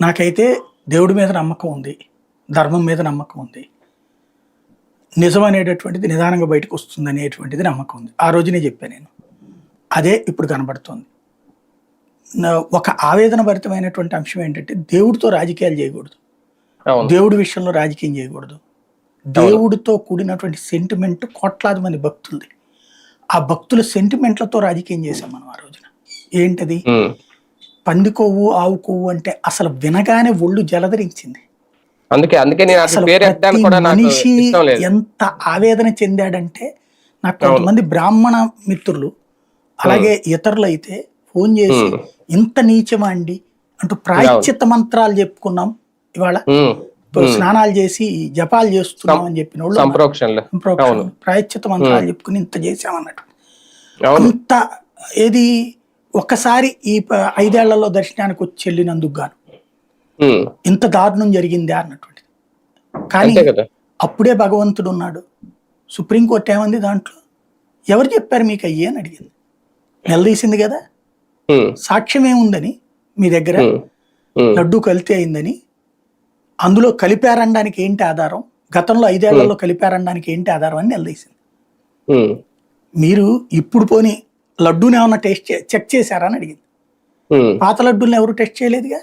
నాకైతే దేవుడి మీద నమ్మకం ఉంది ధర్మం మీద నమ్మకం ఉంది. నిజం అనేటటువంటిది నిదానంగా బయటకు వస్తుంది అనేటువంటిది నమ్మకం ఉంది. ఆ రోజునే చెప్పాను నేను. అదే ఇప్పుడు కనబడుతోంది. ఒక ఆవేదన భరితమైనటువంటి అంశం ఏంటంటే దేవుడితో రాజకీయాలు చేయకూడదు. దేవుడి విషయంలో రాజకీయం చేయకూడదు. దేవుడితో కూడినటువంటి సెంటిమెంట్ కోట్లాది మంది భక్తులది. ఆ భక్తుల సెంటిమెంట్లతో రాజకీయం చేశాం మనం ఆ రోజున. ఏంటది. పంది కొవ్వు ఆవు కొవ్వు అంటే అసలు వినగానే ఒళ్ళు జలధరించింది. అందుకే అందుకే నేను మనిషి ఎంత ఆవేదన చెందాడంటే నాకు కొంతమంది బ్రాహ్మణ మిత్రులు అలాగే ఇతరులు అయితే ఫోన్ చేసి. ఇంత నీచమా అండి? అంటూ ప్రాయశ్చిత్త మంత్రాలు చెప్పుకున్నాం ఇవాళ. స్నానాలు చేసి జపాలు చేస్తున్నాం అని చెప్పిన వాళ్ళు ప్రాయశ్చిత్త మంత్రాలు చెప్పుకుని ఇంత చేసామన్నట్టు అంత ఏది ఒక్కసారి ఈ ఐదేళ్ళలో దర్శనానికి వచ్చి వెళ్ళినందుకు గాను. ఇంత దారుణం జరిగిందా అన్నటువంటిది. కానీ అప్పుడే భగవంతుడు ఉన్నాడు. సుప్రీంకోర్టు ఏమంది దాంట్లో? ఎవరు చెప్పారు మీకు అయ్యి అని అడిగింది. నిలదీసింది కదా. సాక్ష్యం ఏముందని మీ దగ్గర. లడ్డు కల్తీ అయిందని. అందులో కలిపారనడానికి ఏంటి ఆధారం? గతంలో ఐదేళ్ళలో కలిపారనడానికి ఏంటి ఆధారం అని నిలదీసింది. మీరు ఇప్పుడు పోని లడ్డూని ఏమన్నా టెస్ట్ చెక్ చేశారా అని అడిగింది. పాత లడ్డూల్ని ఎవరు టెస్ట్ చేయలేదుగా